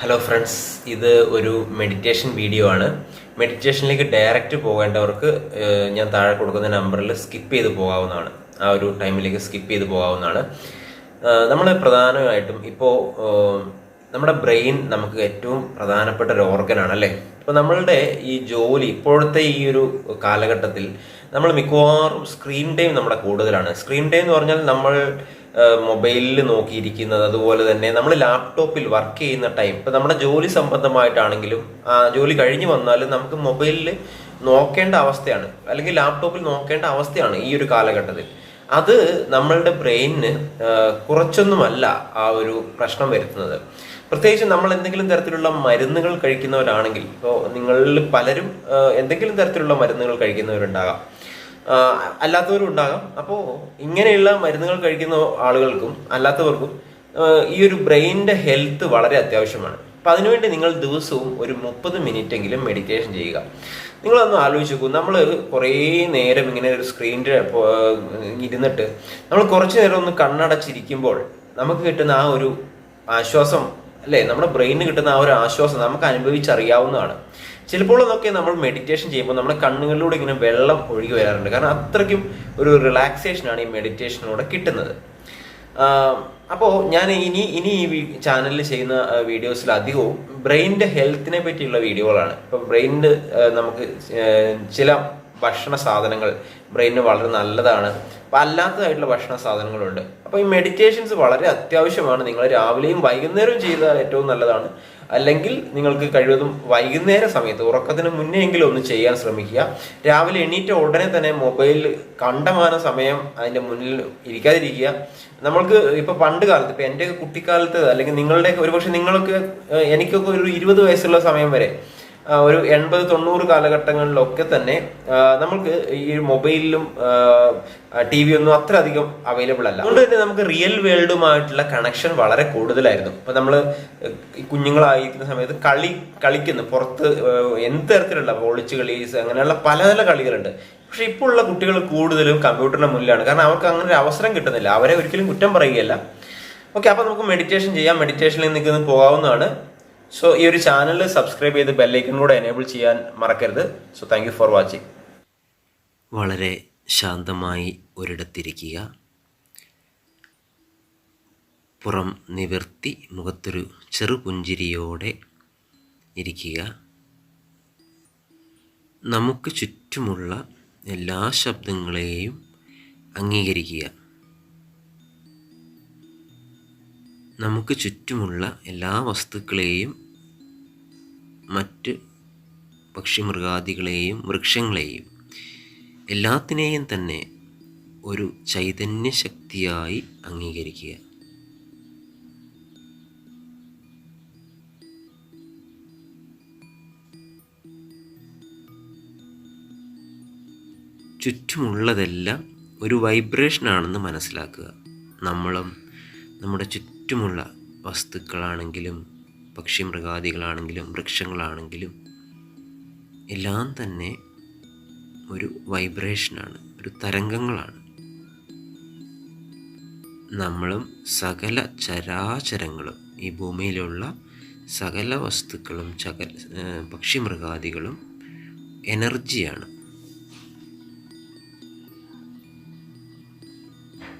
Hello friends ഇത് ഒരു meditation video ആണ്. മെഡിറ്റേഷനിലേക്ക് ഡയറക്റ്റ് പോകേണ്ടവർക്ക് ഞാൻ താഴെ കൊടുക്കുന്ന നമ്പറിൽ സ്കിപ്പ് ചെയ്ത് പോകാവുന്നതാണ്. ആ ഒരു ടൈമിലേക്ക് സ്കിപ്പ് ചെയ്ത് പോകാവുന്നതാണ്. നമ്മൾ പ്രധാനമായിട്ടും ഇപ്പോൾ നമ്മുടെ ബ്രെയിൻ നമുക്ക് ഏറ്റവും പ്രധാനപ്പെട്ട ഒരു ഓർഗനാണ് അല്ലേ? അപ്പോൾ നമ്മളുടെ ഈ ജോലി ഇപ്പോഴത്തെ ഈ ഒരു കാലഘട്ടത്തിൽ നമ്മൾ മിക്കവാറും സ്ക്രീൻ ടൈം നമ്മുടെ കൂടുതലാണ്. സ്ക്രീൻ ടൈം എന്ന് പറഞ്ഞാൽ നമ്മൾ മൊബൈലിൽ നോക്കിയിരിക്കുന്നത്. അതുപോലെ തന്നെ നമ്മൾ ലാപ്ടോപ്പിൽ വർക്ക് ചെയ്യുന്ന ടൈം ഇപ്പം നമ്മുടെ ജോലി സംബന്ധമായിട്ടാണെങ്കിലും ജോലി കഴിഞ്ഞ് വന്നാലും നമുക്ക് മൊബൈലിൽ നോക്കേണ്ട അവസ്ഥയാണ്. അല്ലെങ്കിൽ ലാപ്ടോപ്പിൽ നോക്കേണ്ട അവസ്ഥയാണ് ഈ ഒരു കാലഘട്ടത്തിൽ. അത് നമ്മളുടെ ബ്രെയിനിന് കുറച്ചൊന്നുമല്ല ആ ഒരു പ്രശ്നം വരുത്തുന്നത്. പ്രത്യേകിച്ച് നമ്മൾ എന്തെങ്കിലും തരത്തിലുള്ള മരുന്നുകൾ കഴിക്കുന്നവരാണെങ്കിൽ ഇപ്പോൾ നിങ്ങളിൽ പലരും എന്തെങ്കിലും തരത്തിലുള്ള മരുന്നുകൾ കഴിക്കുന്നവരുണ്ടാകാം. അല്ലാത്തവരും ഉണ്ടാകാം. അപ്പോൾ ഇങ്ങനെയുള്ള മരുന്നുകൾ കഴിക്കുന്ന ആളുകൾക്കും അല്ലാത്തവർക്കും ഈ ഒരു ബ്രെയിന്റെ ഹെൽത്ത് വളരെ അത്യാവശ്യമാണ്. അപ്പം അതിനുവേണ്ടി നിങ്ങൾ ദിവസവും ഒരു മുപ്പത് മിനിറ്റ് എങ്കിലും മെഡിറ്റേഷൻ ചെയ്യുക. നിങ്ങളൊന്ന് ആലോചിച്ച് നോക്കൂ. നമ്മൾ കുറേ നേരം ഇങ്ങനെ ഒരു സ്ക്രീനിൽ ഇരുന്നിട്ട് നമ്മൾ കുറച്ച് നേരം ഒന്ന് കണ്ണടച്ചിരിക്കുമ്പോൾ നമുക്ക് കിട്ടുന്ന ആ ഒരു ആശ്വാസം അല്ലേ? നമ്മുടെ ബ്രെയിനിന് കിട്ടുന്ന ആ ഒരു ആശ്വാസം നമുക്ക് അനുഭവിച്ചറിയാവുന്നതാണ്. ചിലപ്പോൾ എന്നൊക്കെ നമ്മൾ മെഡിറ്റേഷൻ ചെയ്യുമ്പോൾ നമ്മുടെ കണ്ണുകളിലൂടെ ഇങ്ങനെ വെള്ളം ഒഴുകി വരാറുണ്ട്. കാരണം അത്രയ്ക്കും ഒരു റിലാക്സേഷനാണ് ഈ മെഡിറ്റേഷനിലൂടെ കിട്ടുന്നത്. അപ്പോൾ ഞാൻ ഇനി ഇനി ഈ ചാനലിൽ ചെയ്യുന്ന വീഡിയോസിൽ അധികവും ബ്രെയിനിന്റെ ഹെൽത്തിനെ പറ്റിയുള്ള വീഡിയോകളാണ്. ഇപ്പം ബ്രെയിനിന്റെ നമുക്ക് ചില ഭക്ഷണ സാധനങ്ങൾ ബ്രെയിനിന് വളരെ നല്ലതാണ്. അപ്പം അല്ലാത്തതായിട്ടുള്ള ഭക്ഷണ സാധനങ്ങളുണ്ട്. അപ്പോൾ ഈ മെഡിറ്റേഷൻസ് വളരെ അത്യാവശ്യമാണ്. നിങ്ങൾ രാവിലെയും വൈകുന്നേരവും ചെയ്താൽ ഏറ്റവും നല്ലതാണ്. അല്ലെങ്കിൽ നിങ്ങൾക്ക് കഴിവതും വൈകുന്നേര സമയത്ത് ഉറക്കത്തിന് മുന്നേ എങ്കിലും ഒന്ന് ചെയ്യാൻ ശ്രമിക്കുക. രാവിലെ എണീറ്റ ഉടനെ തന്നെ മൊബൈൽ കണ്ടമാന സമയം അതിന്റെ മുന്നിൽ ഇരിക്കാതിരിക്കുക. നമ്മൾക്ക് ഇപ്പം പണ്ട് കാലത്ത് ഇപ്പം എന്റെ കുട്ടിക്കാലത്ത് അല്ലെങ്കിൽ നിങ്ങളുടെ ഒരുപക്ഷെ നിങ്ങൾക്ക് എനിക്കൊക്കെ ഒരു ഇരുപത് വയസ്സുള്ള സമയം വരെ ഒരു എൺപത് തൊണ്ണൂറ് കാലഘട്ടങ്ങളിലൊക്കെ തന്നെ നമുക്ക് ഈ മൊബൈലിലും ടി വി ഒന്നും അത്ര അധികം അവൈലബിൾ അല്ല. അതുകൊണ്ട് തന്നെ നമുക്ക് റിയൽ വേൾഡുമായിട്ടുള്ള കണക്ഷൻ വളരെ കൂടുതലായിരുന്നു. ഇപ്പൊ നമ്മൾ കുഞ്ഞുങ്ങളായിരിക്കുന്ന സമയത്ത് കളി കളിക്കുന്നു. പുറത്ത് എന്ത് തരത്തിലുള്ള ഒളിച്ചു കളി അങ്ങനെയുള്ള പല പല കളികളുണ്ട്. പക്ഷെ ഇപ്പോൾ ഉള്ള കുട്ടികൾ കൂടുതലും കമ്പ്യൂട്ടറിന്റെ മുന്നിലാണ്. കാരണം അവർക്ക് അങ്ങനെ ഒരു അവസരം കിട്ടുന്നില്ല. അവരെ ഒരിക്കലും കുറ്റം പറയുകയല്ല. ഓക്കെ അപ്പൊ നമുക്ക് മെഡിറ്റേഷൻ ചെയ്യാം. മെഡിറ്റേഷനിൽ നിൽക്കുന്നത് പോകാവുന്നതാണ്. സോ ഈ ഒരു ചാനൽ സബ്സ്ക്രൈബ് ചെയ്ത് ബെല്ലൈക്കൺ കൂടെ എനേബിൾ ചെയ്യാൻ മറക്കരുത്. സോ താങ്ക് ഫോർ വാച്ചിങ് വളരെ ശാന്തമായി ഒരിടത്തിരിക്കുക. പുറം നിവർത്തി മുഖത്തൊരു ചെറുപുഞ്ചിരിയോടെ ഇരിക്കുക. നമുക്ക് ചുറ്റുമുള്ള എല്ലാ ശബ്ദങ്ങളെയും അംഗീകരിക്കുക. നമുക്ക് ചുറ്റുമുള്ള എല്ലാ വസ്തുക്കളെയും മറ്റ് പക്ഷിമൃഗാദികളെയും വൃക്ഷങ്ങളെയും എല്ലാത്തിനെയും തന്നെ ഒരു ചൈതന്യ ശക്തിയായി അംഗീകരിക്കുക. ചുറ്റുമുള്ളതെല്ലാം ഒരു വൈബ്രേഷനാണെന്ന് മനസ്സിലാക്കുക. നമ്മളും നമ്മുടെ ചുറ്റുമുള്ള വസ്തുക്കളാണെങ്കിലും പക്ഷി മൃഗാദികളാണെങ്കിലും വൃക്ഷങ്ങളാണെങ്കിലും എല്ലാം തന്നെ ഒരു വൈബ്രേഷനാണ് ഒരു തരംഗങ്ങളാണ്. നമ്മളും സകല ചരാചരങ്ങളും ഈ ഭൂമിയിലുള്ള സകല വസ്തുക്കളും ചക പക്ഷി പക്ഷിമൃഗാദികളും എനർജിയാണ്.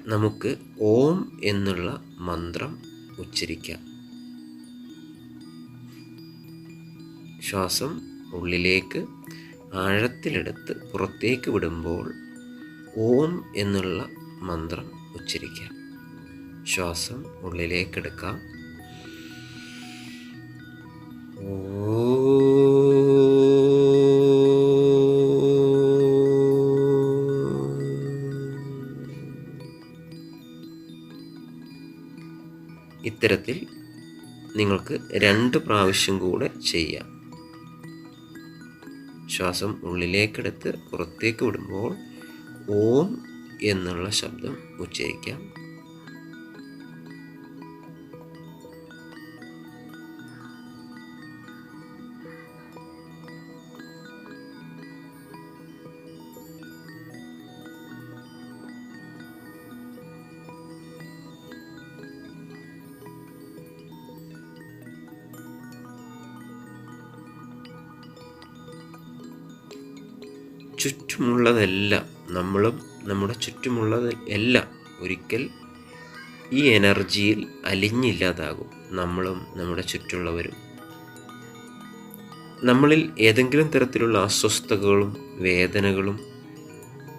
നമുക്ക് ഓം എന്നുള്ള മന്ത്രം ഉച്ചരിക്കാം. ശ്വാസം ഉള്ളിലേക്ക് ആഴത്തിലെടുത്ത് പുറത്തേക്ക് വിടുമ്പോൾ ഓം എന്നുള്ള മന്ത്രം ഉച്ചരിക്കാം. ശ്വാസം ഉള്ളിലേക്കെടുക്കാം. ഇത്തരത്തിൽ നിങ്ങൾക്ക് രണ്ട് പ്രാവശ്യം കൂടെ ചെയ്യാം. ശ്വാസം ഉള്ളിലേക്കെടുത്ത് പുറത്തേക്ക് വിടുമ്പോൾ ഓം എന്നുള്ള ശബ്ദം ഉച്ചരിക്കാം. ചുറ്റുമുള്ളതെല്ലാം നമ്മളും നമ്മുടെ ചുറ്റുമുള്ളത് എല്ലാം ഒരിക്കൽ ഈ എനർജിയിൽ അലിഞ്ഞില്ലാതാകും നമ്മളും നമ്മുടെ ചുറ്റുള്ളവരും നമ്മളിൽ ഏതെങ്കിലും തരത്തിലുള്ള അസ്വസ്ഥതകളും വേദനകളും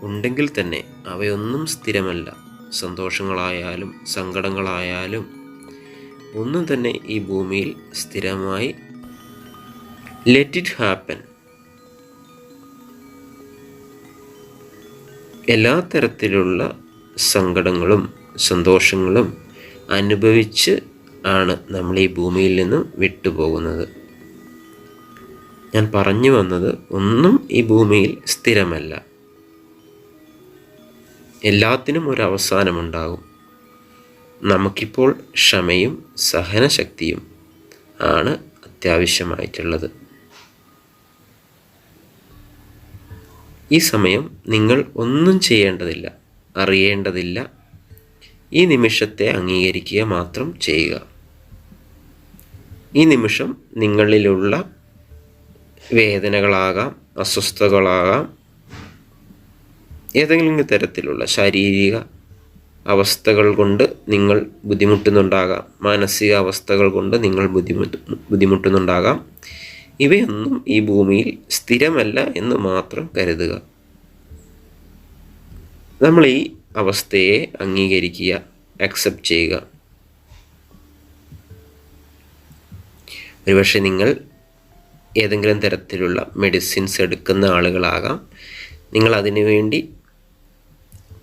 ഉണ്ടെങ്കിൽ തന്നെ അവയൊന്നും സ്ഥിരമല്ല. സന്തോഷങ്ങളായാലും സങ്കടങ്ങളായാലും ഒന്നും തന്നെ ഈ ഭൂമിയിൽ സ്ഥിരമായി. ലെറ്റ് ഇറ്റ് ഹാപ്പൻ എല്ലാ തരത്തിലുള്ള സങ്കടങ്ങളും സന്തോഷങ്ങളും അനുഭവിച്ച് ആണ് നമ്മൾ ഈ ഭൂമിയിൽ നിന്നും വിട്ടുപോകുന്നത്. ഞാൻ പറഞ്ഞു വന്നത് ഒന്നും ഈ ഭൂമിയിൽ സ്ഥിരമല്ല. എല്ലാത്തിനും ഒരു അവസാനമുണ്ടാകും. നമുക്കിപ്പോൾ ക്ഷമയും സഹനശക്തിയും ആണ് അത്യാവശ്യമായിട്ടുള്ളത്. ഈ സമയം നിങ്ങൾ ഒന്നും ചെയ്യേണ്ടതില്ല അറിയേണ്ടതില്ല. ഈ നിമിഷത്തെ അംഗീകരിക്കുക മാത്രം ചെയ്യുക. ഈ നിമിഷം നിങ്ങളിലുള്ള വേദനകളാകാം അസ്വസ്ഥതകളാകാം ഏതെങ്കിലും തരത്തിലുള്ള ശാരീരിക അവസ്ഥകൾ കൊണ്ട് നിങ്ങൾ ബുദ്ധിമുട്ടുന്നുണ്ടാകാം മാനസിക അവസ്ഥകൾ കൊണ്ട് നിങ്ങൾ ബുദ്ധിമുട്ട് ബുദ്ധിമുട്ടുന്നുണ്ടാകാം. ഇവയൊന്നും ഈ ഭൂമിയിൽ സ്ഥിരമല്ല എന്ന് മാത്രം കരുതുക. നമ്മൾ ഈ അവസ്ഥയെ അംഗീകരിക്കുക അക്സെപ്റ്റ് ചെയ്യുക. ഒരുപക്ഷെ നിങ്ങൾ ഏതെങ്കിലും തരത്തിലുള്ള മെഡിസിൻസ് എടുക്കുന്ന ആളുകളാകാം. നിങ്ങൾ അതിനു വേണ്ടി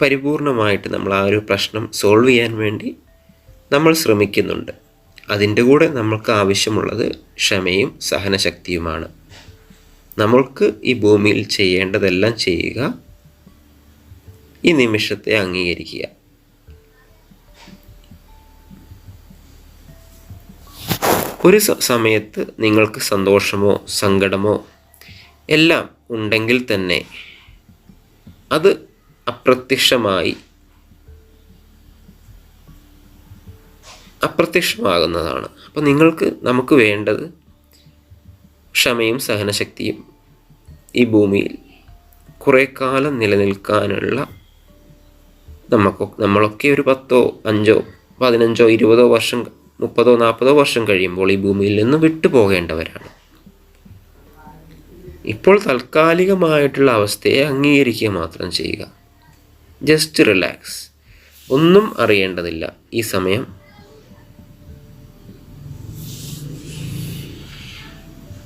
പരിപൂർണമായിട്ട് നമ്മൾ ആ ഒരു പ്രശ്നം സോൾവ് ചെയ്യാൻ വേണ്ടി നമ്മൾ ശ്രമിക്കുന്നുണ്ട്. അതിന്റെ കൂടെ നമ്മൾക്ക് ആവശ്യമുള്ളത് ക്ഷമയും സഹനശക്തിയുമാണ്. നമ്മൾക്ക് ഈ ഭൂമിയിൽ ചെയ്യേണ്ടതെല്ലാം ചെയ്യുക ഈ നിമിഷത്തെ അംഗീകരിക്കുക. ഒരു സമയത്ത് നിങ്ങൾക്ക് സന്തോഷമോ സങ്കടമോ എല്ലാം ഉണ്ടെങ്കിൽ തന്നെ അത് അപ്രത്യക്ഷമായി അപ്രത്യക്ഷമാകുന്നതാണ്. അപ്പോൾ നിങ്ങൾക്ക് നമുക്ക് വേണ്ടത് ക്ഷമയും സഹനശക്തിയും ഈ ഭൂമിയിൽ കുറേ കാലം നിലനിൽക്കാനുള്ള നമുക്ക് നമ്മളൊക്കെ ഒരു പത്തോ അഞ്ചോ പതിനഞ്ചോ ഇരുപതോ വർഷം മുപ്പതോ നാൽപ്പതോ വർഷം കഴിയുമ്പോൾ ഈ ഭൂമിയിൽ നിന്ന് വിട്ടുപോകേണ്ടവരാണ്. ഇപ്പോൾ താൽക്കാലികമായിട്ടുള്ള അവസ്ഥയെ അംഗീകരിക്കുക മാത്രം ചെയ്യുക. ജസ്റ്റ് റിലാക്സ് ഒന്നും അറിയേണ്ടതില്ല. ഈ സമയം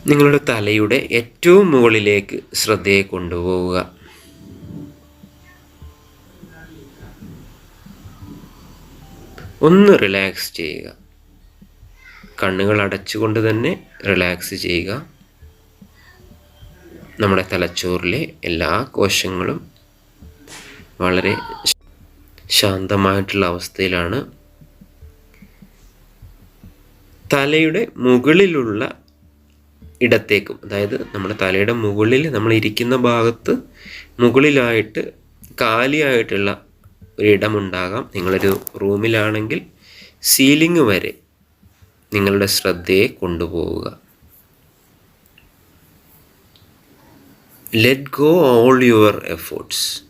നിങ്ങളുടെ തലയുടെ ഏറ്റവും മുകളിലേക്ക് ശ്രദ്ധയെ കൊണ്ടുപോവുക. ഒന്ന് റിലാക്സ് ചെയ്യുക. കണ്ണുകൾ അടച്ചുകൊണ്ട് തന്നെ റിലാക്സ് ചെയ്യുക. നമ്മുടെ തലച്ചോറിലെ എല്ലാ കോശങ്ങളും വളരെ ശാന്തമായിട്ടുള്ള അവസ്ഥയിലാണ്. തലയുടെ മുകളിലുള്ള ഇടത്തേക്കും. അതായത് നമ്മുടെ തലയുടെ മുകളിൽ നമ്മൾ ഇരിക്കുന്ന ഭാഗത്ത് മുകളിലായിട്ട് കാലിയായിട്ടുള്ള ഒരിടമുണ്ടാകാം നിങ്ങളൊരു റൂമിലാണെങ്കിൽ സീലിംഗ് വരെ നിങ്ങളുടെ ശ്രദ്ധയെ കൊണ്ടുപോവുക. Let go all your efforts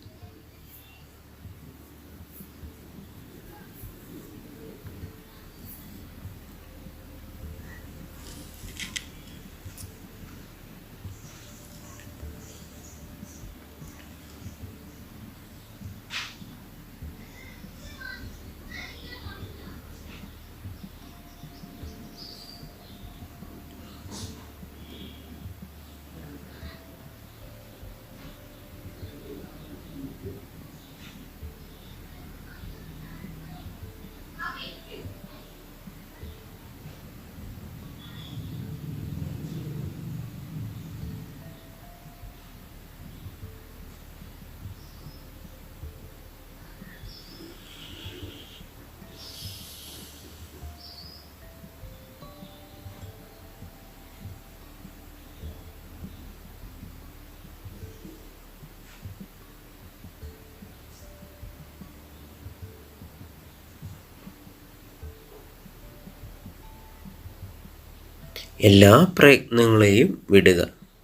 എല്ലാ പ്രയത്നങ്ങളെയും വിടുക.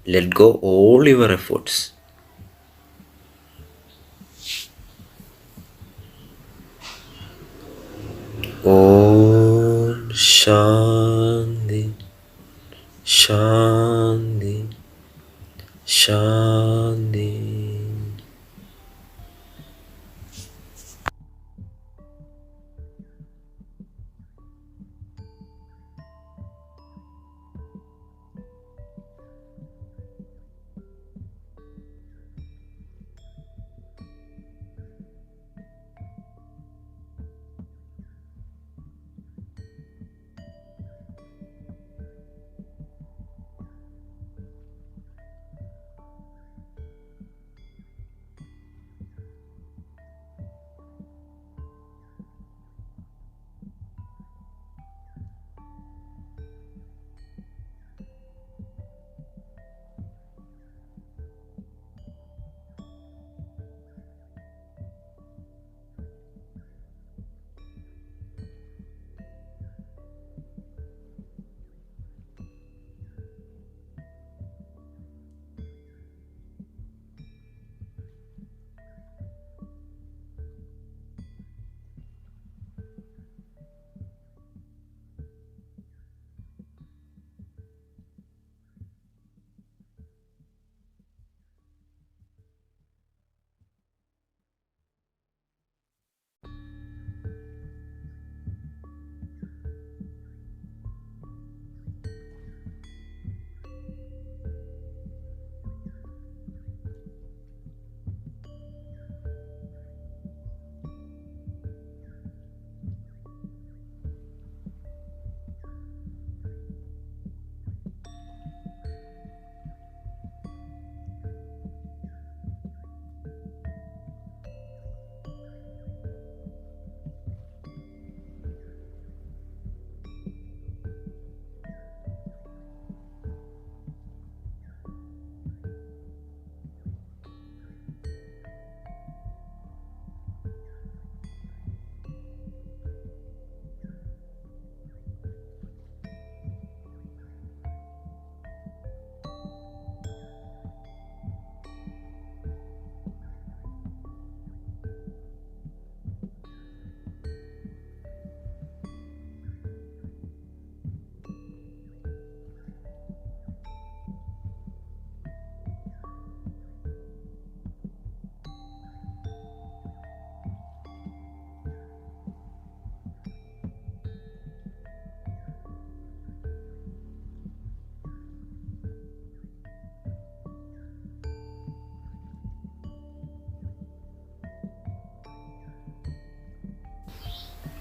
Let go all your efforts ഓം ശാന്തി ശാന്തി ശാ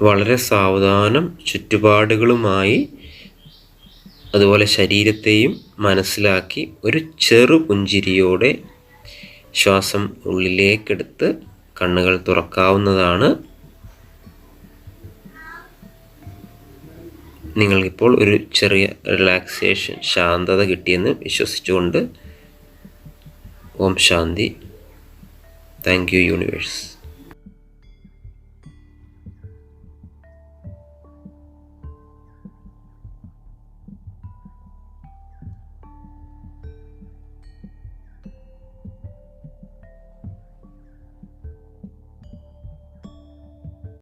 വളരെ സാവധാനം ചുറ്റുപാടുകളുമായി അതുപോലെ ശരീരത്തെയും മനസ്സിലാക്കി ഒരു ചെറു പുഞ്ചിരിയോടെ ശ്വാസം ഉള്ളിലേക്കെടുത്ത് കണ്ണുകൾ തുറക്കാവുന്നതാണ്. നിങ്ങൾക്കിപ്പോൾ ഒരു ചെറിയ റിലാക്സേഷൻ ശാന്തത കിട്ടിയെന്ന് വിശ്വസിച്ചുകൊണ്ട് ഓം ശാന്തി. Thank you universe